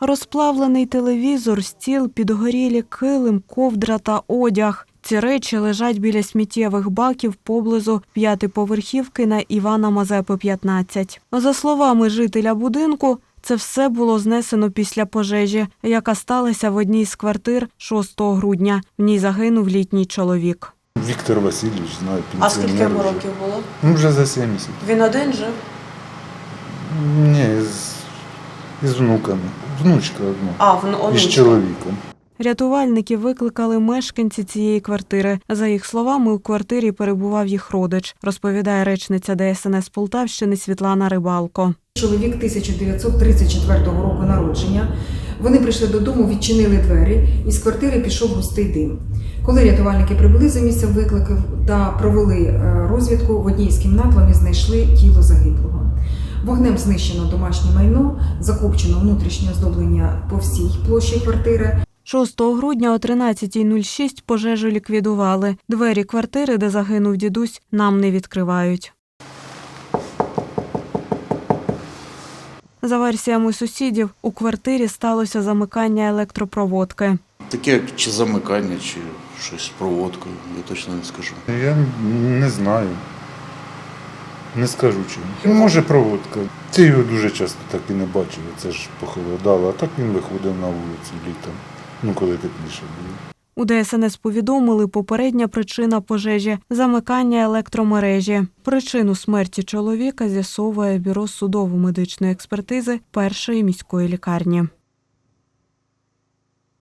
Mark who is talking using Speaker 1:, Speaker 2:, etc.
Speaker 1: Розплавлений телевізор, стіл, підгорілі килим, ковдра та одяг. Ці речі лежать біля сміттєвих баків поблизу п'ятиповерхівки на Івана Мазепи 15. За словами жителя будинку, це все було знесено після пожежі, яка сталася в одній з квартир 6 грудня. В ній загинув літній чоловік.
Speaker 2: Віктор Васильович, знаю,
Speaker 1: А скільки йому років було?
Speaker 2: Ну, вже за 70.
Speaker 1: Він один жив.
Speaker 2: Ні, з, із внуками. Внучка одна.
Speaker 1: А, в
Speaker 2: І з чоловіком.
Speaker 1: Рятувальники викликали мешканці цієї квартири. За їх словами, у квартирі перебував їх родич, розповідає речниця ДСНС Полтавщини Світлана Рибалко.
Speaker 3: Чоловік 1934 року народження. Вони прийшли додому, відчинили двері, і з квартири пішов густий дим. Коли рятувальники прибули за місцем викликів та провели е, розвідку, в одній з кімнат вони знайшли тіло загиблого. Вогнем знищено домашнє майно, закопчено внутрішнє оздоблення по всій площі квартири.
Speaker 1: 6 грудня о 13.06 пожежу ліквідували. Двері квартири, де загинув дідусь, нам не відкривають. За версіями сусідів, у квартирі сталося замикання електропроводки.
Speaker 4: Таке як чи замикання, чи щось з проводкою, я точно не скажу.
Speaker 2: Я не знаю. Не скажу чим. Ну, Може проводка. Ти його дуже часто так і не бачив, це ж похолодало, а так він виходив на вулицю літом. Ну, коли тепліше було.
Speaker 1: У ДСНС повідомили, попередня причина пожежі замикання електромережі. Причину смерті чоловіка з'ясовує бюро судово-медичної експертизи першої міської лікарні.